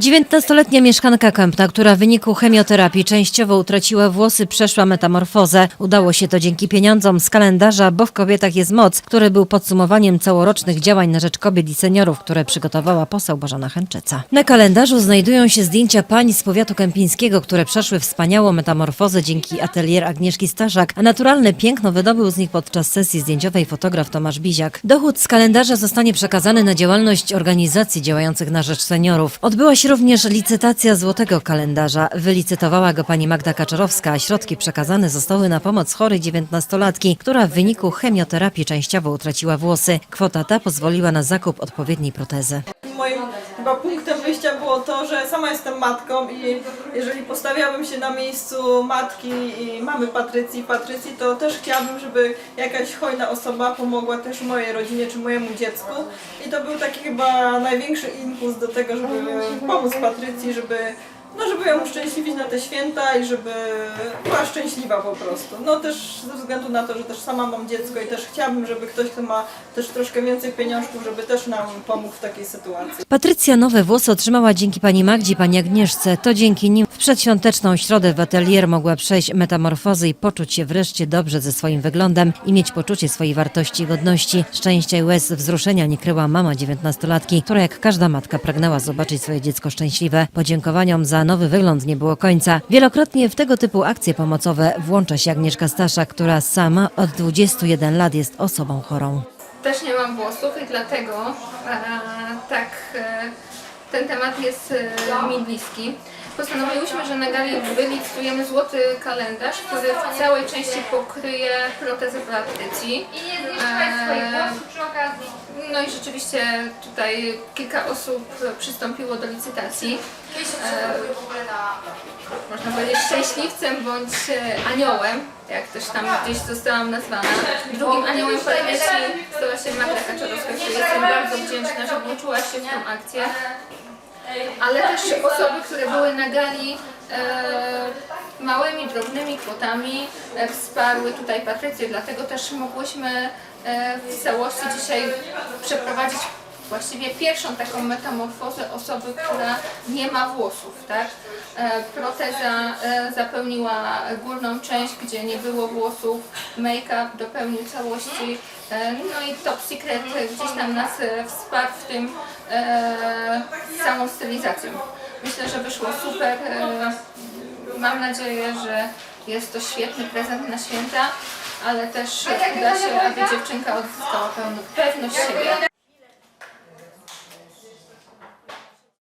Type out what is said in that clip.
19-letnia mieszkanka Kępna, która w wyniku chemioterapii częściowo utraciła włosy, przeszła metamorfozę. Udało się to dzięki pieniądzom z kalendarza, bo w kobietach jest moc, który był podsumowaniem całorocznych działań na rzecz kobiet i seniorów, które przygotowała poseł Bożena Chęczyca. Na kalendarzu znajdują się zdjęcia pań z powiatu kępińskiego, które przeszły wspaniałą metamorfozę dzięki atelier Agnieszki Staszak, a naturalne piękno wydobył z nich podczas sesji zdjęciowej fotograf Tomasz Biziak. Dochód z kalendarza zostanie przekazany na działalność organizacji działających na rzecz seniorów. Odbyła się również licytacja złotego kalendarza. Wylicytowała go pani Magda Kaczorowska, a środki przekazane zostały na pomoc chorej dziewiętnastolatki, która w wyniku chemioterapii częściowo utraciła włosy. Kwota ta pozwoliła na zakup odpowiedniej protezy. Chyba punktem wyjścia było to, że sama jestem matką i jeżeli postawiałabym się na miejscu matki i mamy Patrycji, Patrycji, to też chciałabym, żeby jakaś hojna osoba pomogła też mojej rodzinie czy mojemu dziecku. I to był taki chyba największy impuls do tego, żeby pomóc Patrycji, żeby no żeby ją uszczęśliwić na te święta i żeby była szczęśliwa po prostu. No też ze względu na to, że też sama mam dziecko i też chciałabym, żeby ktoś, kto ma też troszkę więcej pieniążków, żeby też nam pomógł w takiej sytuacji. Patrycja nowe włosy otrzymała dzięki pani Magdzie pani Agnieszce. To dzięki nim w przedświąteczną środę w atelier mogła przejść metamorfozy i poczuć się wreszcie dobrze ze swoim wyglądem i mieć poczucie swojej wartości i godności. Szczęścia i łez wzruszenia nie kryła mama dziewiętnastolatki, która jak każda matka pragnęła zobaczyć swoje dziecko szczęśliwe. Podziękowaniom za nowy wygląd nie było końca. Wielokrotnie w tego typu akcje pomocowe włącza się Agnieszka Staszak, która sama od 21 lat jest osobą chorą. Też nie mam włosów i dlatego e, tak e, ten temat jest e, mi bliski. Postanowiłyśmy, że na gali wylicytujemy złoty kalendarz, który w całej części pokryje protezę Patrycji. I nie zniszczywać swoich włosów przy okazji. No i rzeczywiście tutaj kilka osób przystąpiło do licytacji. E, można powiedzieć szczęśliwcem bądź e, aniołem, jak też tam gdzieś zostałam nazwana. Drugim aniołem stała się Magda Kaczorowska, której jestem bardzo wdzięczna, że włączyła się w tę akcję. Ale też osoby, które były na gali małymi, drobnymi kwotami e, wsparły tutaj Patrycję, dlatego też mogłyśmy e, w całości dzisiaj przeprowadzić właściwie pierwszą taką metamorfozę osoby, która nie ma włosów, tak? E, Proteza e, zapełniła górną część, gdzie nie było włosów, make-up dopełnił całości, e, no i Top Secret gdzieś tam nas e, wsparł w tym e, całą stylizacją. Myślę, że wyszło super. E, mam nadzieję, że jest to świetny prezent na święta, ale też uda się, aby dziewczynka odzyskała pełną pewność siebie.